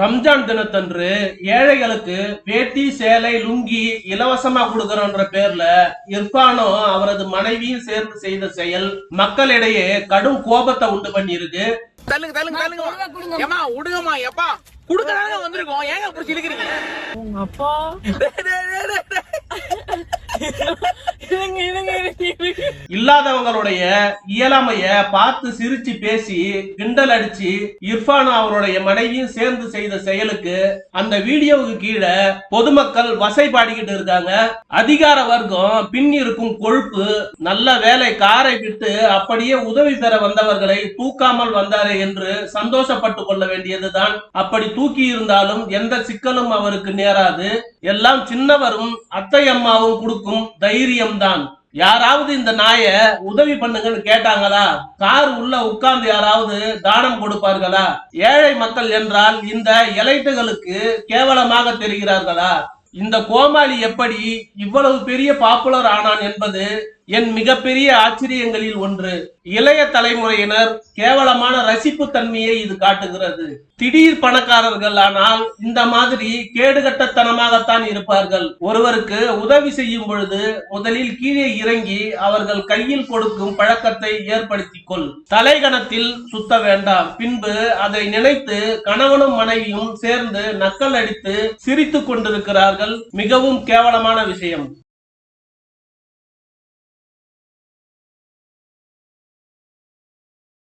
ரம்ஜான் தினத்தன்று ஏழைகளுக்கு வேட்டி சேலை லுங்கி இலவசமா கொடுக்கறோன்ற பேர்ல இர்ஃபானும் அவரது மனைவியும் சேர்ந்து செய்த செயல் மக்களிடையே கடும் கோபத்தை உண்டு பண்ணியிருக்கு. தள்ளுங்க தள்ளுங்க தள்ளுங்க. ஏமா விடுங்கம்மா எப்பா குடுக்கறாங்க வந்திருக்கோம். ஏங்க புடிச்சு இழுக்கிறீங்க? உங்க அப்பா? இல்லாதவங்களுடைய இயலாமைய பார்த்து சிரிச்சு பேசி கிண்டல் அடிச்சு இர்ஃபானும் அவருடைய மனைவியும் சேர்ந்து செய்த செயலுக்கு அந்த வீடியோவுக்கு கீழே பொதுமக்கள் வசைபாடிக்கிட்டு இருக்காங்க. அதிகார வர்க்கம் பின் இருக்கும் கொழுப்பு நல்ல வேலை காரை விட்டு அப்படியே உதவி பெற வந்தவர்களை தூக்காமல் வந்தாரே என்று சந்தோஷப்பட்டு கொள்ள வேண்டியதுதான். அப்படி தூக்கி இருந்தாலும் எந்த சிக்கலும் அவருக்கு நேராது. எல்லாம் சின்னவரும் அத்தை அம்மாவும் கொடுக்கும் தைரியம்தான். யாராவது இந்த நாயை உதவி பண்ணுங்கன்னு கேட்டாங்களா? கார் உள்ள உட்கார்ந்து யாராவது தானம் கொடுப்பார்களா? ஏழை மக்கள் என்றால் இந்த எலைட்டுகளுக்கு கேவலமாக தெரிகிறார்களா? இந்த கோமாளி எப்படி இவ்வளவு பெரிய பாப்புலர் ஆனான் என்பது என் மிகப்பெரிய ஆச்சரியங்களில் ஒன்று இளைய தலைமுறையினர் கேவலமான ரசிப்பு தன்மையை இது காட்டுகிறது. திடீர் பணக்காரர்கள் ஆனால் இந்த மாதிரி கேடுகட்டத்தனமாகத்தான் இருப்பார்கள். ஒருவருக்கு உதவி செய்யும் பொழுது முதலில் கீழே இறங்கி அவர்கள் கையில் கொடுக்கும் பழக்கத்தை ஏற்படுத்திக் கொள் தலைகணத்தில் சுத்த வேண்டாம். பின்பு அதை நினைத்து கணவனும் மனைவியும் சேர்ந்து நக்கல் அடித்து சிரித்துக் கொண்டிருக்கிறார்கள். மிகவும் கேவலமான விஷயம்.